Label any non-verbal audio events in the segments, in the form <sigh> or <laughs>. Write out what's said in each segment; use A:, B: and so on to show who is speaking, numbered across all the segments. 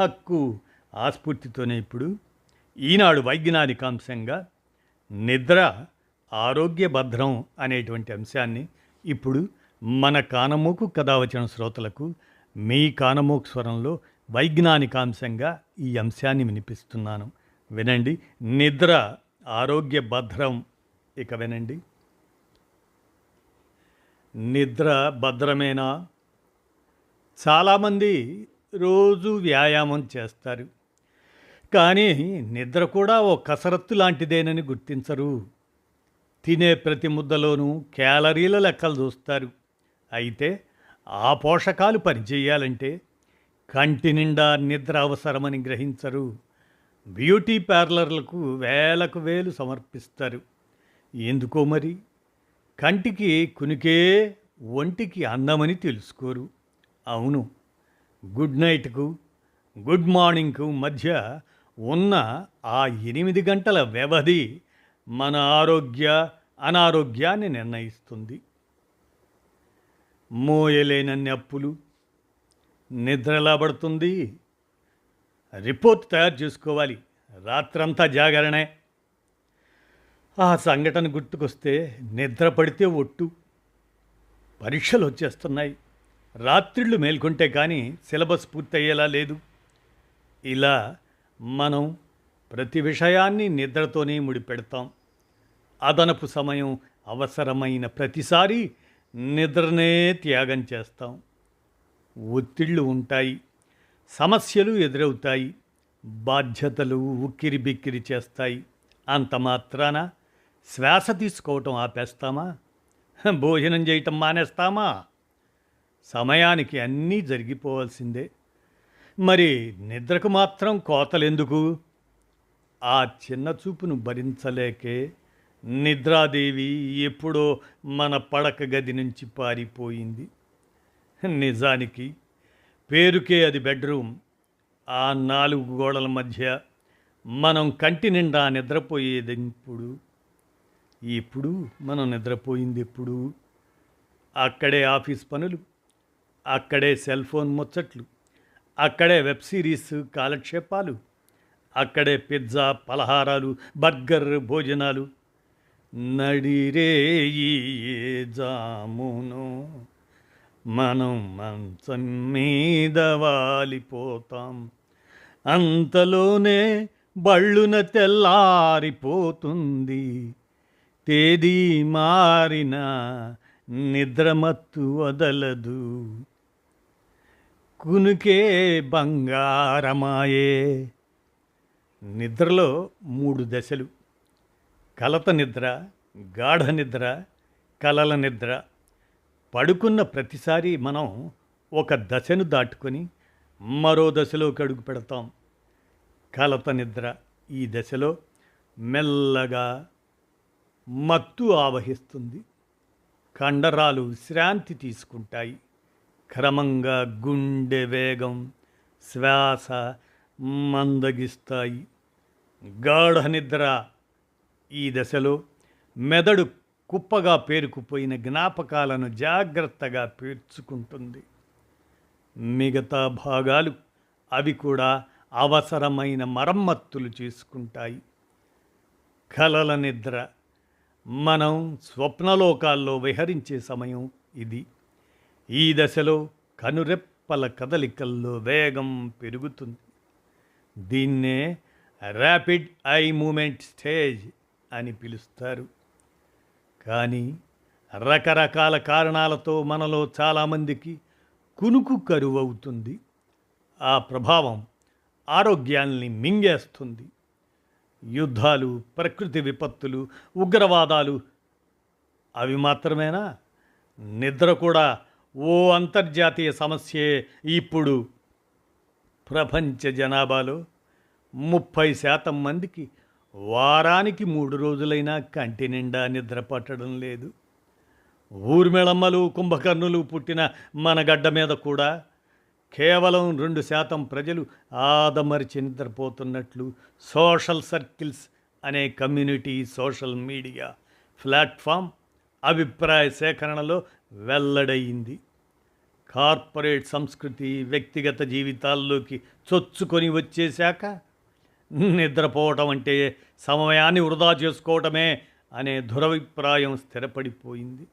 A: హక్కు ఆస్ఫూర్తితోనే ఇప్పుడు ఈనాడు వైజ్ఞానిక అంశంగా నిద్ర ఆరోగ్య భద్రం అనేటువంటి అంశాన్ని ఇప్పుడు మన కానమోకు కథ వచ్చిన శ్రోతలకు మీ కానమోకు స్వరంలో వైజ్ఞానికాంశంగా ఈ అంశాన్ని వినిపిస్తున్నాను. వినండి. నిద్ర ఆరోగ్య భద్రం. ఇక వినండి. నిద్ర భద్రమేనా? చాలామంది రోజు వ్యాయామం చేస్తారు. కానీ నిద్ర కూడా ఓ కసరత్తు లాంటిదేనని గుర్తించరు. తినే ప్రతి ముద్దలోనూ క్యాలరీల లెక్కలు చూస్తారు. అయితే ఆ పోషకాలు పనిచేయాలంటే కంటి నిండా నిద్ర అవసరమని గ్రహించరు. బ్యూటీ పార్లర్లకు వేలకు వేలు సమర్పిస్తారు. ఎందుకో మరి? కంటికి కునికే ఒంటికి అందమని తెలుసుకోరు. అవును. గుడ్ నైట్కు గుడ్ మార్నింగ్కు మధ్య ఉన్న ఆ ఎనిమిది గంటల వ్యవధి మన ఆరోగ్య అనారోగ్యాన్ని నిర్ణయిస్తుంది. మోయలేనన్ని అప్పులు నిద్రలాబడుతుంది పడుతుంది. రిపోర్ట్ తయారు చేసుకోవాలి. రాత్రంతా జాగరణే. ఆ సంఘటన గుర్తుకొస్తే నిద్ర పడితే ఒట్టు. పరీక్షలు వచ్చేస్తున్నాయి. రాత్రిళ్ళు మేల్కొంటే కానీ సిలబస్ పూర్తయ్యేలా లేదు. ఇలా మనం ప్రతి విషయాన్ని నిద్రతోనే ముడిపెడతాం. అదనపు సమయం అవసరమైన ప్రతిసారి నిద్రనే త్యాగం చేస్తాం. ఒత్తిళ్ళు ఉంటాయి సమస్యలు ఎదురవుతాయి బాధ్యతలు ఉక్కిరి బిక్కిరి చేస్తాయి. అంత మాత్రాన శ్వాస తీసుకోవటం ఆపేస్తామా? భోజనం చేయటం మానేస్తామా? సమయానికి అన్నీ జరిగిపోవాల్సిందే. మరి నిద్రకు మాత్రం కోతలెందుకు? ఆ చిన్న చూపును భరించలేకే నిద్రాదేవి ఎప్పుడో మన పడక గది నుంచి పారిపోయింది. నిజానికి పేరుకే అది బెడ్రూమ్. ఆ నాలుగు గోడల మధ్య మనం కంటి నిండా నిద్రపోయేది ఇప్పుడు ఇప్పుడు మనం నిద్రపోయింది ఎప్పుడు అక్కడే ఆఫీస్ పనులు. అక్కడే సెల్ ఫోన్ ముచ్చట్లు అక్కడే వెబ్ సిరీస్ కాలక్షేపాలు అక్కడే పిజ్జా పలహారాలు బర్గర్ భోజనాలు. నడిరే జామును మనం మంచం మీద వాలిపోతాం. అంతలోనే బళ్ళున తెల్లారిపోతుంది. తేదీ మారిన నిద్రమత్తు వదలదు. కునుకే బంగారమాయే. నిద్రలో మూడు దశలు. కలత నిద్ర గాఢ నిద్ర కలల నిద్ర. పడుకున్న ప్రతిసారి మనం ఒక దశను దాటుకొని మరో దశలోకి అడుగు పెడతాం. కలత నిద్ర ఈ దశలో మెల్లగా మత్తు ఆవహిస్తుంది. కండరాలు విశ్రాంతి తీసుకుంటాయి. క్రమంగా గుండె వేగం శ్వాస మందగిస్తాయి. గాఢ నిద్ర ఈ దశలో మెదడు కుప్పగా పేరుకుపోయిన జ్ఞాపకాలను జాగ్రత్తగా పేర్చుకుంటుంది. మిగతా భాగాలు అవి కూడా అవసరమైన మరమ్మత్తులు చేసుకుంటాయి. కలల నిద్ర. మనం స్వప్నలోకాల్లో విహరించే సమయం ఇది. ఈ దశలో కనురెప్పల కదలికల్లో వేగం పెరుగుతుంది. దీన్నే ర్యాపిడ్ ఐ మూమెంట్ స్టేజ్ అని పిలుస్తారు. కానీ రకరకాల కారణాలతో మనలో చాలామందికి కునుకు కరువు అవుతుంది ఆ ప్రభావం ఆరోగ్యాల్ని మింగేస్తుంది. యుద్ధాలు ప్రకృతి విపత్తులు ఉగ్రవాదాలు అవి మాత్రమేనా? నిద్ర కూడా ఓ అంతర్జాతీయ సమస్యే ఇప్పుడు ప్రపంచ జనాభాలో ముప్పై శాతం మందికి వారానికి మూడు రోజులైనా కంటి నిండా నిద్ర పట్టడం లేదు. ఊర్మిళమ్మలు కుంభకర్ణులు పుట్టిన మన గడ్డ మీద కూడా కేవలం రెండు శాతం ప్రజలు ఆదమరిచి నిద్రపోతున్నట్లు సోషల్ సర్కిల్స్ అనే కమ్యూనిటీ సోషల్ మీడియా ప్లాట్ఫామ్ అభిప్రాయ సేకరణలో వెల్లడయింది. కార్పొరేట్ సంస్కృతి వ్యక్తిగత జీవితాల్లోకి చొచ్చుకొని వచ్చేశాక నిద్రపోవటం అంటే సమయాన్ని వృధా చేసుకోవటమే అనే దురభిప్రాయం స్థిరపడిపోయింది.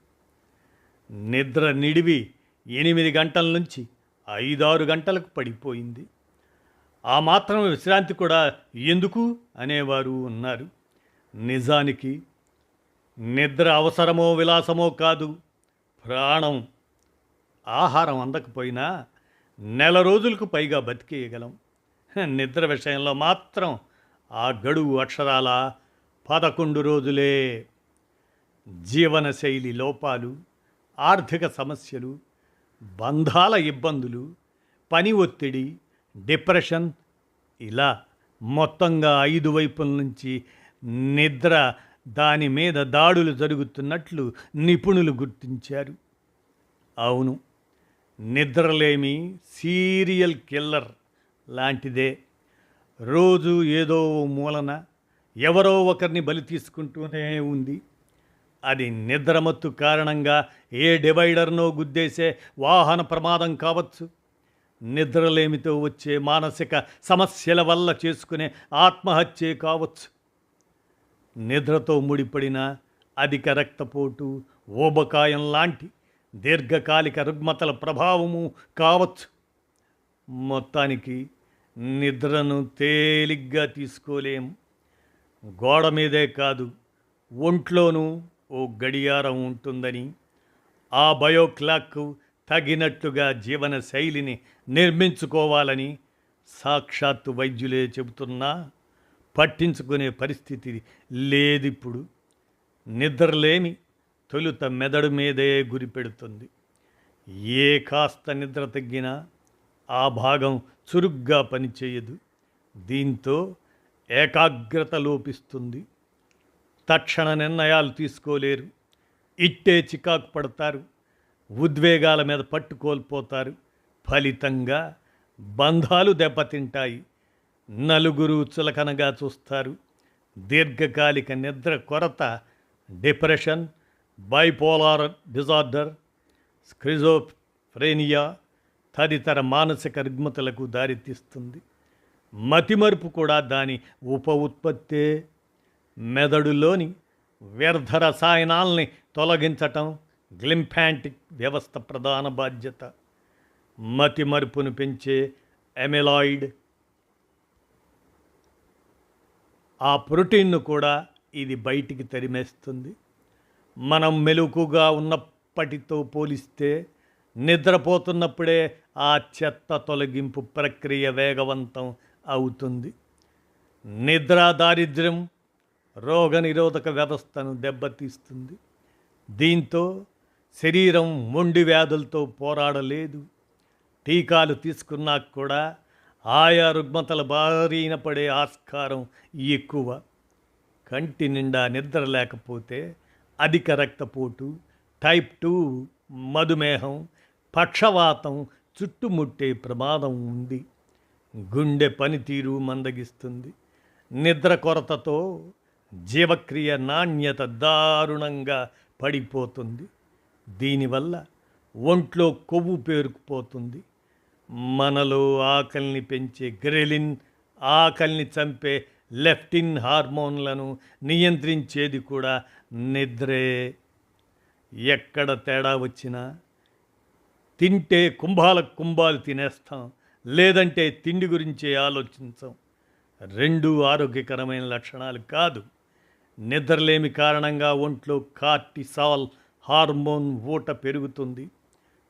A: నిద్ర నిడివి ఎనిమిది గంటల నుంచి ఐదారు గంటలకు పడిపోయింది. ఆ మాత్రం విశ్రాంతి కూడా ఎందుకు అనేవారు ఉన్నారు. నిజానికి నిద్ర అవసరమో విలాసమో కాదు. ప్రాణం ఆహారం అందకపోయినా నెల రోజులకు పైగా బతికేయగలం. నిద్ర విషయంలో మాత్రం ఆ గడువు అక్షరాల పదకొండు రోజులే. జీవనశైలి లోపాలు ఆర్థిక సమస్యలు బంధాల ఇబ్బందులు పని ఒత్తిడి డిప్రెషన్ ఇలా మొత్తంగా ఐదు వైపుల నుంచి నిద్ర దాని మీద దాడులు జరుగుతున్నట్లు నిపుణులు గుర్తించారు. అవును నిద్రలేమి సీరియల్ కిల్లర్ లాంటిదే. రోజు ఏదో మూలన ఎవరో ఒకరిని బలి తీసుకుంటూనే ఉంది. అది నిద్రమత్తు కారణంగా ఏ డివైడర్నో గుద్దేసే వాహన ప్రమాదం కావచ్చు. నిద్రలేమితో వచ్చే మానసిక సమస్యల వల్ల చేసుకునే ఆత్మహత్యే కావచ్చు. నిద్రతో ముడిపడిన అధిక రక్తపోటు ఊబకాయం లాంటి దీర్ఘకాలిక రుగ్మతల ప్రభావము కావచ్చు. మొత్తానికి నిద్రను తేలిగ్గా తీసుకోలేం. గోడ మీదే కాదు ఒంట్లోనూ ఓ గడియారం ఉంటుందని ఆ బయోక్లాక్ తగినట్టుగా జీవన శైలిని నిర్మించుకోవాలని సాక్షాత్తు వైద్యులే చెబుతున్నా పట్టించుకునే పరిస్థితి లేదిప్పుడు. నిద్రలేమి తొలుత మెదడు మీదే గురి పెడుతుంది. ఏ కాస్త నిద్ర తగ్గినా ఆ భాగం చురుగ్గా పనిచేయదు. దీంతో ఏకాగ్రత లోపిస్తుంది. తక్షణ నిర్ణయాలు తీసుకోలేరు. ఇట్టే చికాకు పడతారు. ఉద్వేగాల మీద పట్టుకోల్పోతారు. ఫలితంగా బంధాలు దెబ్బతింటాయి. నలుగురు చులకనగా చూస్తారు. దీర్ఘకాలిక నిద్ర కొరత డిప్రెషన్ బైపోలార్ డిజార్డర్ స్క్రిజోఫ్రేనియా తదితర మానసిక రుగ్మతలకు దారితీస్తుంది. మతిమరుపు కూడా దాని ఉప ఉత్పత్తే. మెదడులోని వ్యర్థ రసాయనాల్ని తొలగించటం గ్లింఫాంటిక్ వ్యవస్థ ప్రధాన బాధ్యత. మతిమరుపును పెంచే ఎమెలాయిడ్ ఆ ప్రోటీన్ను కూడా ఇది బయటికి తరిమేస్తుంది. మనం మెలుకుగా ఉన్నప్పటితో పోలిస్తే నిద్రపోతున్నప్పుడే ఆ చెత్త తొలగింపు ప్రక్రియ వేగవంతం అవుతుంది. నిద్ర దారిద్ర్యం రోగనిరోధక వ్యవస్థను దెబ్బతీస్తుంది. దీంతో శరీరం మొండి వ్యాధులతో పోరాడలేదు. టీకాలు తీసుకున్నా కూడా ఆయా రుగ్మతల బారిన పడే ఆస్కారం ఎక్కువ. కంటి నిండా నిద్ర లేకపోతే అధిక రక్తపోటు టైప్ టూ మధుమేహం పక్షవాతం చుట్టుముట్టే ప్రమాదం ఉంది. గుండె పనితీరు మందగిస్తుంది. నిద్ర కొరతతో జీవక్రియ నాణ్యత దారుణంగా పడిపోతుంది. దీనివల్ల ఒంట్లో కొవ్వు పేరుకుపోతుంది. మనలో ఆకలిని పెంచే గ్రెలిన్ ఆకలిని చంపే లెఫ్టిన్ హార్మోన్లను నియంత్రించేది కూడా నిద్రే. ఎక్కడ తేడా వచ్చినా తింటే కుంభాల కుంభాలు తినేస్తాం లేదంటే తిండి గురించే ఆలోచించాం. రెండు ఆరోగ్యకరమైన లక్షణాలు కాదు. నిద్రలేమి కారణంగా ఒంట్లో కార్టిసాల్ హార్మోన్ ఊట పెరుగుతుంది.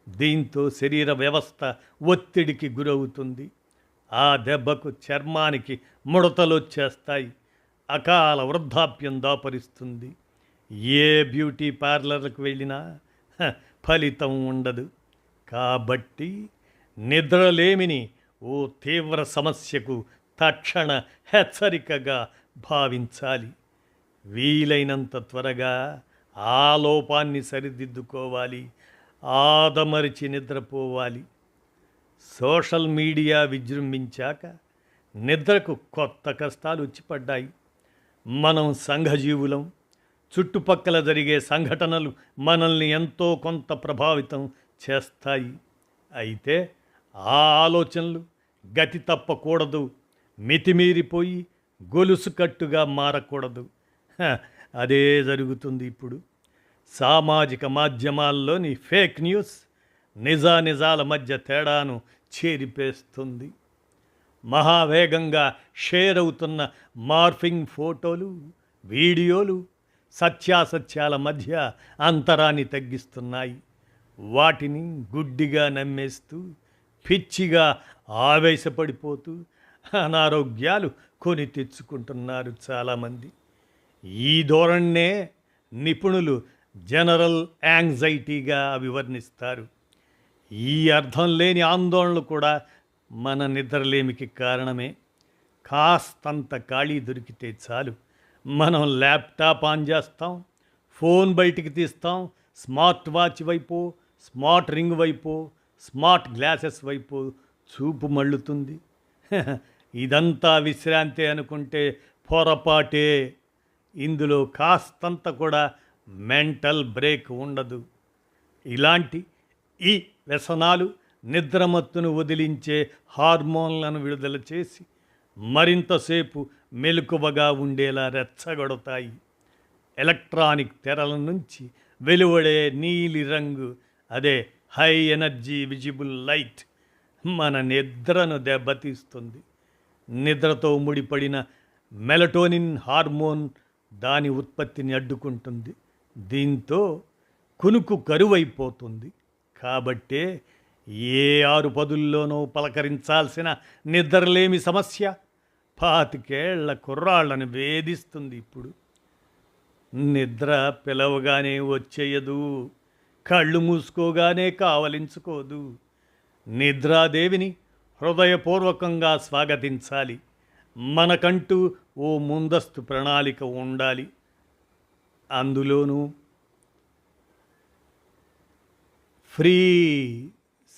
A: దీంతో శరీర వ్యవస్థ ఒత్తిడికి గురవుతుంది. ఆ దెబ్బకు చర్మానికి ముడతలు వచ్చేస్తాయి. అకాల వృద్ధాప్యం దాపరిస్తుంది. ఏ బ్యూటీ పార్లర్లకు వెళ్ళినా హ, ఫలితం ఉండదు. కాబట్టి నిద్రలేమిని ఓ తీవ్ర సమస్యకు తక్షణ హెచ్చరికగా భావించాలి. వీలైనంత త్వరగా ఆ లోపాన్ని సరిదిద్దుకోవాలి. ఆదమరిచి నిద్రపోవాలి. సోషల్ మీడియా విజృంభించాక నిద్రకు కొత్త కష్టాలు వచ్చి పడ్డాయి. మనం సంఘజీవులం. చుట్టుపక్కల జరిగే సంఘటనలు మనల్ని ఎంతో కొంత ప్రభావితం చేస్తాయి. అయితే ఆ ఆలోచనలు గతి తప్పకూడదు. మితిమీరిపోయి గొలుసు కట్టుగా మారకూడదు అదే జరుగుతుంది ఇప్పుడు. సామాజిక మాధ్యమాల్లోని ఫేక్ న్యూస్ నిజానిజాల మధ్య తేడాను చేరిపేస్తుంది. మహావేగంగా షేర్ అవుతున్న మార్ఫింగ్ ఫోటోలు వీడియోలు సత్యాసత్యాల మధ్య అంతరాన్ని తగ్గిస్తున్నాయి. వాటిని గుడ్డిగా నమ్మేస్తూ పిచ్చిగా ఆవేశపడిపోతూ అనారోగ్యాలు కొని తెచ్చుకుంటున్నారు చాలామంది. ఈ ధోరణే నిపుణులు జనరల్ యాంగ్జైటీగా అభివర్ణిస్తారు ఈ అర్థం లేని ఆందోళనలు కూడా మన నిద్రలేమికి కారణమే. కాస్తంత ఖాళీ దొరికితే చాలు. మనం ల్యాప్టాప్ ఆన్ చేస్తాం ఫోన్ బయటికి తీస్తాం స్మార్ట్ వాచ్ వైపు స్మార్ట్ రింగ్ వైపు స్మార్ట్ గ్లాసెస్ వైపు చూపు మళ్ళుతుంది. <laughs> ఇదంతా విశ్రాంతి అనుకుంటే పొరపాటే. ఇందులో కాస్తంత కూడా మెంటల్ బ్రేక్ ఉండదు. ఇలాంటి ఈ వ్యసనాలు నిద్రమత్తును వదిలించే హార్మోన్లను విడుదల చేసి మరింతసేపు మెలకువగా ఉండేలా రెచ్చగొడతాయి. ఎలక్ట్రానిక్ తెరల నుంచి వెలువడే నీలి రంగు అదే హై ఎనర్జీ విజిబుల్ లైట్ మన నిద్రను దెబ్బతీస్తుంది. నిద్రతో ముడిపడిన మెలటోనిన్ హార్మోన్ దాని ఉత్పత్తిని అడ్డుకుంటుంది. దీంతో కునుకు కరువైపోతుంది. కాబట్టే ఏ ఆరు పదుల్లోనూ పలకరించాల్సిన నిద్రలేమి సమస్య? పాతికేళ్ళ కుర్రాళ్ళను వేధిస్తుంది ఇప్పుడు. నిద్ర పిలవగానే వచ్చేయదు. కళ్ళు మూసుకోగానే కావలించుకోదు. నిద్రాదేవిని హృదయపూర్వకంగా స్వాగతించాలి. మనకంటూ ఓ ముందస్తు ప్రణాళిక ఉండాలి. అందులోనూ ఫ్రీ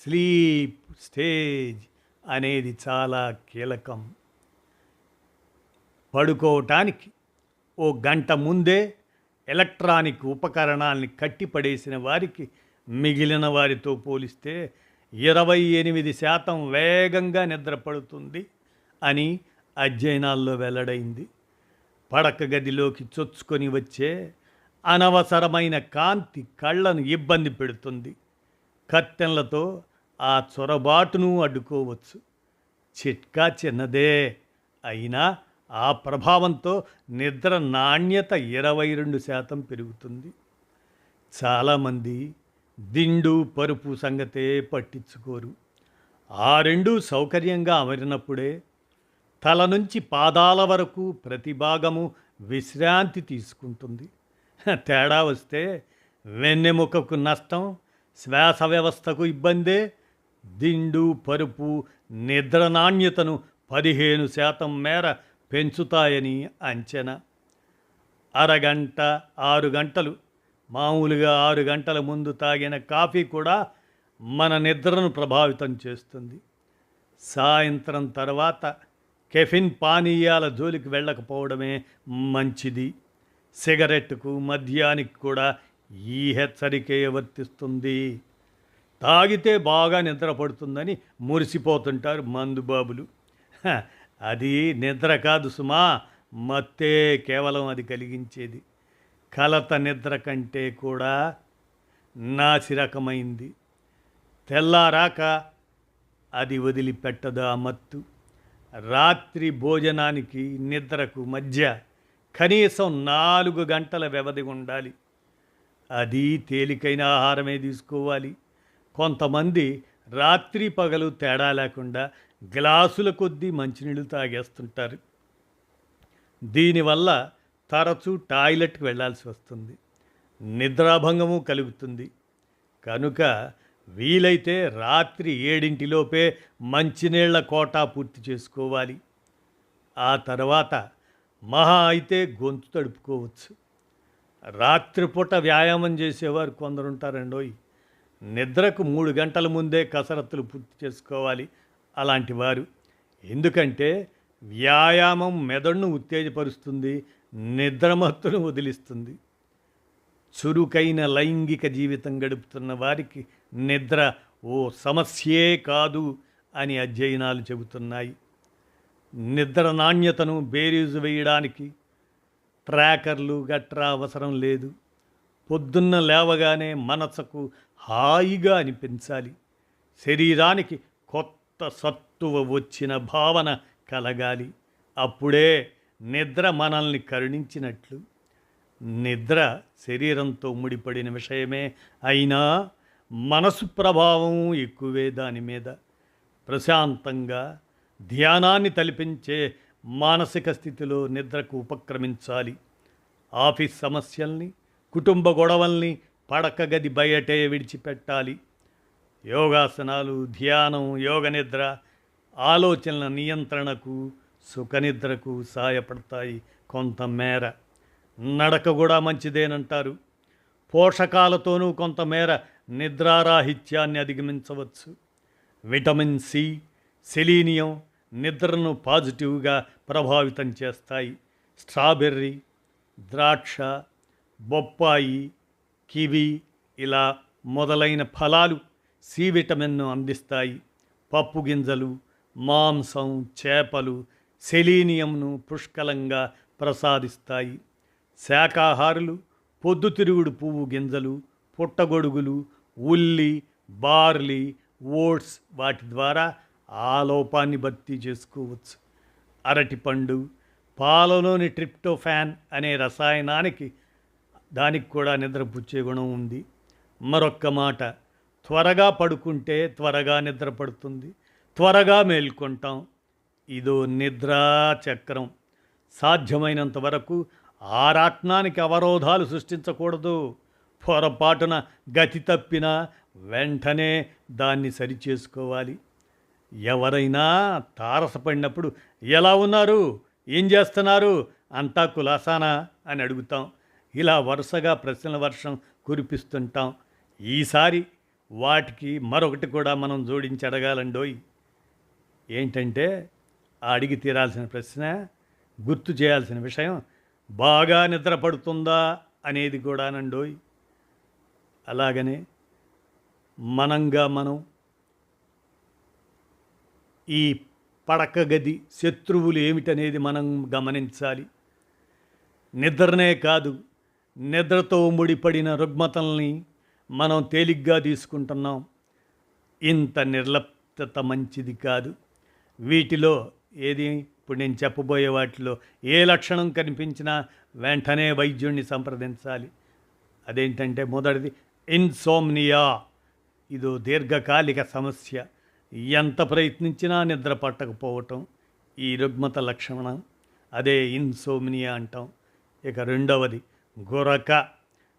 A: స్లీప్ స్టేజ్ అనేది చాలా కీలకం. పడుకోవటానికి ఓ గంట ముందే ఎలక్ట్రానిక్ ఉపకరణాల్ని కట్టిపడేసిన వారికి మిగిలిన వారితో పోలిస్తే ఇరవై ఎనిమిది శాతం వేగంగా నిద్రపడుతుంది అని అధ్యయనాల్లో వెల్లడైంది. పడక గదిలోకి చొచ్చుకొని వచ్చే అనవసరమైన కాంతి కళ్ళను ఇబ్బంది పెడుతుంది. కర్టెన్లతో ఆ చొరబాటును అడ్డుకోవచ్చు. చిట్కా చిన్నదే. అయినా ఆ ప్రభావంతో నిద్ర నాణ్యత ఇరవై రెండు శాతం పెరుగుతుంది. చాలామంది దిండు పరుపు సంగతే పట్టించుకోరు. ఆ రెండు సౌకర్యంగా అమరినప్పుడే తల నుంచి పాదాల వరకు ప్రతి భాగము విశ్రాంతి తీసుకుంటుంది. తేడా వస్తే వెన్నెముకకు నష్టం శ్వాస వ్యవస్థకు ఇబ్బందే దిండు పరుపు నిద్ర నాణ్యతను పదిహేను శాతం మేర పెంచుతాయని అంచనా. అరగంట ఆరు గంటలు మామూలుగా ఆరు గంటల ముందు తాగిన కాఫీ కూడా మన నిద్రను ప్రభావితం చేస్తుంది. సాయంత్రం తర్వాత కెఫిన్ పానీయాల జోలికి వెళ్ళకపోవడమే మంచిది. సిగరెట్కు మద్యానికి కూడా ఈ హెచ్చరికే వర్తిస్తుంది. తాగితే బాగా నిద్ర పడుతుందని మురిసిపోతుంటారు మందుబాబులు అది నిద్ర కాదు సుమా మత్తే కేవలం అది కలిగించేది. కలత నిద్ర కంటే కూడా నాసిరకమైంది తెల్లారాక అది వదిలిపెట్టదు ఆ మత్తు. రాత్రి భోజనానికి నిద్రకు మధ్య కనీసం నాలుగు గంటల వ్యవధి ఉండాలి. అది తేలికైన ఆహారమే తీసుకోవాలి. కొంతమంది రాత్రి పగలు తేడా లేకుండా గ్లాసుల కొద్దీ మంచినీళ్ళు తాగేస్తుంటారు. దీనివల్ల తరచూ టాయిలెట్కి వెళ్ళాల్సి వస్తుంది. నిద్రాభంగము కలుగుతుంది. కనుక వీలైతే రాత్రి ఏడింటిలోపే మంచినీళ్ళ కోటా పూర్తి చేసుకోవాలి. ఆ తర్వాత మహా అయితే గొంతు తడుపుకోవచ్చు. రాత్రిపూట వ్యాయామం చేసేవారు కొందరు ఉంటారండో నిద్రకు మూడు గంటల ముందే కసరత్తులు పూర్తి చేసుకోవాలి అలాంటి వారు. ఎందుకంటే వ్యాయామం మెదడును ఉత్తేజపరుస్తుంది నిద్రమత్తును వదిలిస్తుంది. చురుకైన లైంగిక జీవితం గడుపుతున్న వారికి నిద్ర ఓ సమస్యే కాదు అని అధ్యయనాలు చెబుతున్నాయి. నిద్ర నాణ్యతను బేరీజు వేయడానికి ట్రాకర్లు గట్రా అవసరం లేదు. పొద్దున్న లేవగానే మనసుకు హాయిగా అనిపించాలి. శరీరానికి కొత్త సత్తువ వచ్చిన భావన కలగాలి. అప్పుడే నిద్ర మనల్ని కరుణించినట్లు. నిద్ర శరీరంతో ముడిపడిన విషయమే అయినా మనసు ప్రభావం ఎక్కువే దాని మీద. ప్రశాంతంగా ధ్యానాన్ని తలిపించే మానసిక స్థితిలో నిద్రకు ఉపక్రమించాలి. ఆఫీస్ సమస్యల్ని కుటుంబ గొడవల్ని పడక గది బయటే విడిచిపెట్టాలి. యోగాసనాలు ధ్యానం యోగ నిద్ర ఆలోచనల నియంత్రణకు సుఖనిద్రకు సహాయపడతాయి కొంతమేర. నడక కూడా మంచిదేనంటారు. పోషకాలతోనూ కొంతమేర నిద్రారాహిత్యాన్ని అధిగమించవచ్చు. విటమిన్ సి సెలీనియం నిద్రను పాజిటివ్గా ప్రభావితం చేస్తాయి. స్ట్రాబెర్రీ ద్రాక్ష బొప్పాయి కివి ఇలా మొదలైన ఫలాలు సి విటమిన్ను అందిస్తాయి. పప్పు గింజలు మాంసం చేపలు సెలీనియంను పుష్కలంగా ప్రసాదిస్తాయి. శాకాహారులు పొద్దుతిరుగుడు పువ్వు గింజలు పుట్టగొడుగులు ఉల్లి బార్లీ ఓట్స్ వాటి ద్వారా ఆ లోపాన్ని భర్తీ చేసుకోవచ్చు. అరటిపండు పాలలోని ట్రిప్టోఫాన్ అనే రసాయనానికి దానికి కూడా నిద్రపుచ్చే గుణం ఉంది. మరొక్క మాట త్వరగా పడుకుంటే త్వరగా నిద్ర పడుతుంది త్వరగా మేల్కొంటాం. ఇదో నిద్రా చక్రం సాధ్యమైనంత వరకు ఆరాత్నానికి అవరోధాలు సృష్టించకూడదు. పొరపాటున గతి తప్పినా వెంటనే దాన్ని సరిచేసుకోవాలి. ఎవరైనా తారసపడినప్పుడు ఎలా ఉన్నారు? ఏం చేస్తున్నారు? అంతా కులాసానా? అని అడుగుతాం. ఇలా వరుసగా ప్రశ్నల వర్షం కురిపిస్తుంటాం. ఈసారి వాటికి మరొకటి కూడా మనం జోడించి అడగాలండోయ్. ఏంటంటే ఆ అడిగి తీరాల్సిన ప్రశ్న గుర్తు చేయాల్సిన విషయం బాగా నిద్రపడుతుందా అనేది కూడానండోయ్. అలాగనే మనంగా మనం ఈ పడక గది శత్రువులు ఏమిటనేది మనం గమనించాలి. నిద్రనే కాదు నిద్రతో ముడిపడిన రుగ్మతల్ని మనం తేలిగ్గా తీసుకుంటున్నాం. ఇంత నిర్లప్త మంచిది కాదు. వీటిలో ఏది ఇప్పుడు నేను చెప్పబోయే వాటిలో ఏ లక్షణం కనిపించినా వెంటనే వైద్యుడిని సంప్రదించాలి. అదేంటంటే మొదటిది ఇన్సోమ్నియా. ఇదో దీర్ఘకాలిక సమస్య. ఎంత ప్రయత్నించినా నిద్ర పట్టకపోవటం ఈ రుగ్మత లక్షణం. అదే ఇన్సోమినియా అంటాం. ఇక రెండవది గురక.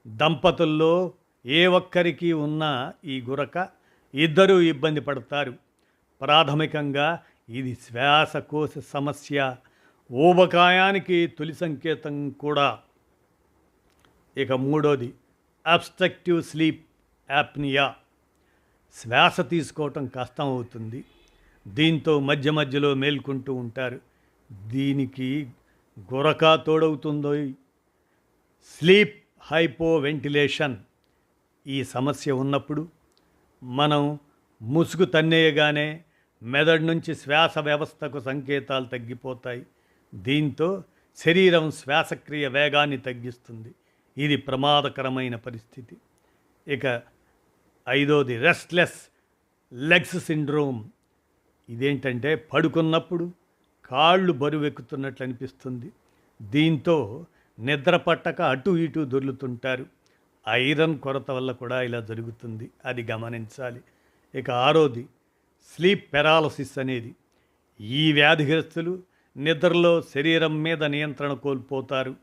A: దంపతుల్లో ఏ ఒక్కరికి ఉన్నా ఈ గురక ఇద్దరూ ఇబ్బంది పడతారు. ప్రాథమికంగా ఇది శ్వాసకోశ సమస్య. ఊబకాయానికి తొలి సంకేతం కూడా. ఇక మూడోది అబ్స్ట్రక్టివ్ స్లీప్ యాప్నియా. శ్వాస తీసుకోవటం కష్టం అవుతుంది దీంతో మధ్య మధ్యలో మేల్కొంటూ ఉంటారు. దీనికి గురక తోడవుతుందో స్లీప్ హైపో వెంటిలేషన్ ఈ సమస్య ఉన్నప్పుడు మనం ముసుగు తన్నేయగానే మెదడు నుంచి శ్వాస వ్యవస్థకు సంకేతాలు తగ్గిపోతాయి. దీంతో శరీరం శ్వాసక్రియ వేగాన్ని తగ్గిస్తుంది. ఇది ప్రమాదకరమైన పరిస్థితి. ఇక ఐదోది రెస్ట్లెస్ లెగ్స్ సిండ్రోమ్. ఇదేంటంటే పడుకున్నప్పుడు కాళ్ళు బరువెక్కుతున్నట్లు అనిపిస్తుంది. దీంతో నిద్ర పట్టక అటు ఇటు దొర్లుతుంటారు. ఐరన్ కొరత వల్ల కూడా ఇలా జరుగుతుంది. అది గమనించాలి. ఇక ఆరోది స్లీప్ పెరాలసిస్ అనేది. ఈ వ్యాధిగ్రస్తులు నిద్రలో శరీరం మీద నియంత్రణ కోల్పోతారు.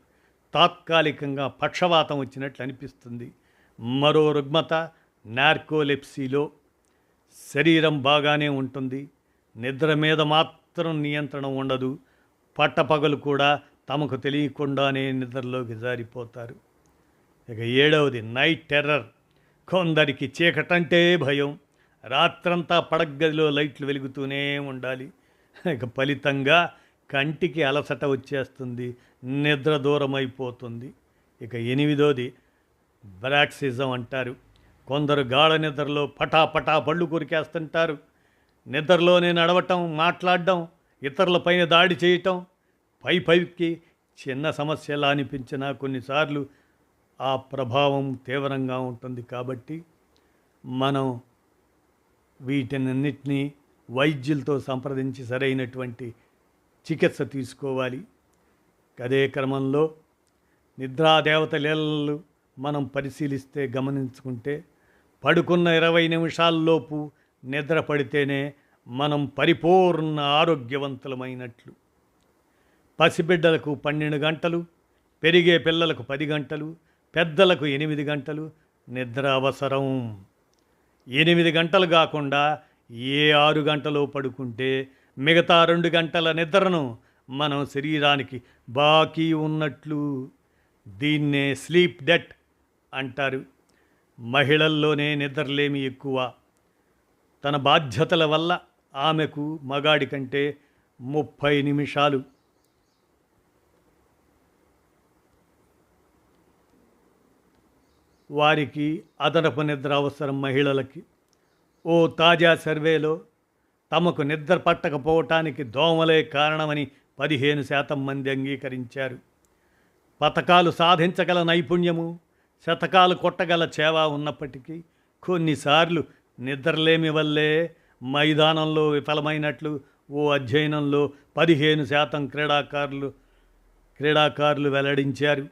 A: తాత్కాలికంగా పక్షవాతం వచ్చినట్లు అనిపిస్తుంది. మరో రుగ్మత నార్కోలెప్సీలో శరీరం బాగానే ఉంటుంది. నిద్ర మీద మాత్రం నియంత్రణ ఉండదు. పట్టపగలు కూడా తమకు తెలియకుండానే నిద్రలోకి జారిపోతారు. ఇక ఏడవది నైట్ టెర్రర్. కొందరికి చీకటంటే భయం. రాత్రంతా పడగదిలో లైట్లు వెలుగుతూనే ఉండాలి. ఇక ఫలితంగా కంటికి అలసట వచ్చేస్తుంది. నిద్ర దూరం అయిపోతుంది ఇక ఎనిమిదోది బ్రాక్సిజం అంటారు. కొందరు గాఢ నిద్రలో పటాపటా పళ్ళు కొరికేస్తుంటారు. నిద్రలోనే నడవటం మాట్లాడడం ఇతరులపైన దాడి చేయటం పై పైకి చిన్న సమస్యలా అనిపించినా కొన్నిసార్లు ఆ ప్రభావం తీవ్రంగా ఉంటుంది కాబట్టి మనం వీటినన్నిటినీ వైద్యులతో సంప్రదించి సరైనటువంటి చికిత్స తీసుకోవాలి. అదే క్రమంలో నిద్రాదేవత లీలలు మనం పరిశీలిస్తే గమనించుకుంటే పడుకున్న ఇరవై నిమిషాల్లోపు నిద్ర పడితేనే మనం పరిపూర్ణ ఆరోగ్యవంతులమైనట్లు. పసిబిడ్డలకు పన్నెండు గంటలు పెరిగే పిల్లలకు పది గంటలు పెద్దలకు ఎనిమిది గంటలు నిద్ర అవసరం ఎనిమిది గంటలు కాకుండా ఏ ఆరు గంటలో పడుకుంటే మిగతా రెండు గంటల నిద్రను మనం శరీరానికి బాకీ ఉన్నట్లు దీన్నే స్లీప్ డెట్ అంటారు. మహిళల్లోనే నిద్రలేమి ఎక్కువ. తన బాధ్యతల వల్ల ఆమెకు మగాడి కంటే ముప్పై నిమిషాలు. వారికి అదనపు నిద్ర అవసరం మహిళలకి. ఓ తాజా సర్వేలో తమకు నిద్ర పట్టకపోవటానికి దోమలే కారణమని పదిహేను శాతం మంది అంగీకరించారు. పథకాలు సాధించగల నైపుణ్యము శతకాలు కొట్టగల చేవా ఉన్నప్పటికీ కొన్నిసార్లు నిద్రలేమి వల్లే మైదానంలో విఫలమైనట్లు ఓ అధ్యయనంలో పదిహేను శాతం క్రీడాకారులు క్రీడాకారులు వెల్లడించారు.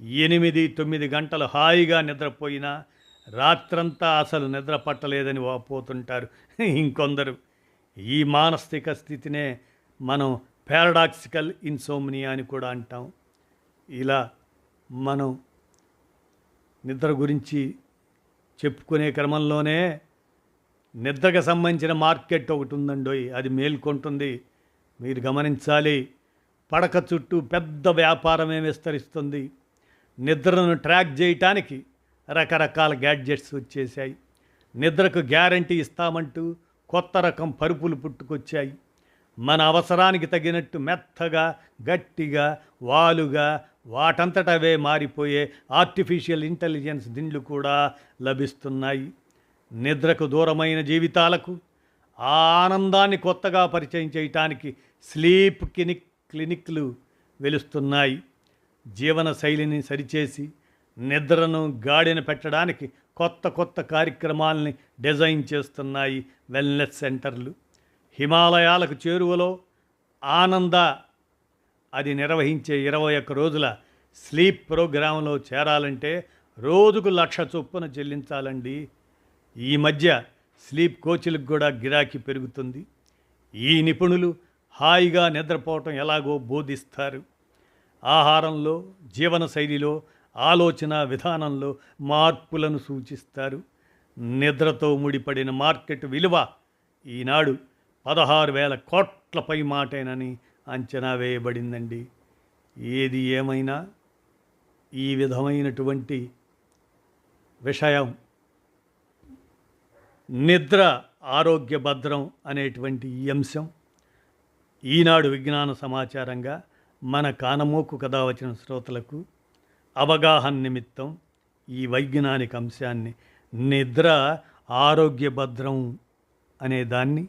A: ఎనిమిది తొమ్మిది గంటలు హాయిగా నిద్రపోయినా రాత్రంతా అసలు నిద్ర పట్టలేదని వాపోతుంటారు ఇంకొందరు. ఈ మానసిక స్థితినే మనం పారాడాక్సికల్ ఇన్సోమ్నియా అని కూడా అంటాం. ఇలా మనం నిద్ర గురించి చెప్పుకునే క్రమంలోనే నిద్రకు సంబంధించిన మార్కెట్ ఒకటి ఉందండోయ్ అది మేల్కొంటుంది. మీరు గమనించాలి పడక చుట్టూ పెద్ద వ్యాపారమే విస్తరిస్తుంది. నిద్రను ట్రాక్ చేయటానికి రకరకాల గ్యాడ్జెట్స్ వచ్చేసాయి నిద్రకు గ్యారంటీ ఇస్తామంటూ కొత్త రకం పరుపులు పుట్టుకొచ్చాయి. మన అవసరానికి తగినట్టు మెత్తగా గట్టిగా వాలుగా వాటంతటవే మారిపోయే ఆర్టిఫిషియల్ ఇంటెలిజెన్స్ దిండ్లు కూడా లభిస్తున్నాయి. నిద్రకు దూరమైన జీవితాలకు ఆ ఆనందాన్ని కొత్తగా పరిచయం చేయటానికి స్లీప్ క్లినిక్ క్లినిక్లు వెలుస్తున్నాయి. జీవన శైలిని సరిచేసి నిద్రను గాడిన పెట్టడానికి కొత్త కొత్త కార్యక్రమాలని డిజైన్ చేస్తున్నాయి వెల్నెస్ సెంటర్లు. హిమాలయాలకు చేరువలో ఆనంద అది నిర్వహించే ఇరవై ఒక్క రోజుల స్లీప్ ప్రోగ్రాంలో చేరాలంటే రోజుకు లక్ష చొప్పున చెల్లించాలండి. ఈ మధ్య స్లీప్ కోచ్లకు కూడా గిరాకీ పెరుగుతుంది. ఈ నిపుణులు హాయిగా నిద్రపోవటం ఎలాగో బోధిస్తారు. ఆహారంలో జీవనశైలిలో ఆలోచన విధానంలో మార్పులను సూచిస్తారు. నిద్రతో ముడిపడిన మార్కెట్ విలువ ఈనాడు పదహారు వేల కోట్లపై మాటేనని అంచనా వేయబడిందండి. ఏది ఏమైనా ఈ విధమైనటువంటి విషయం నిద్ర ఆరోగ్య భద్రం అనేటువంటి ఈ అంశం ఈనాడు విజ్ఞాన సమాచారంగా మన కానమోకు కథ వచ్చిన శ్రోతలకు అవగాహన నిమిత్తం ఈ వైజ్ఞానిక అంశాన్ని నిద్ర ఆరోగ్య భద్రం అనే దాన్ని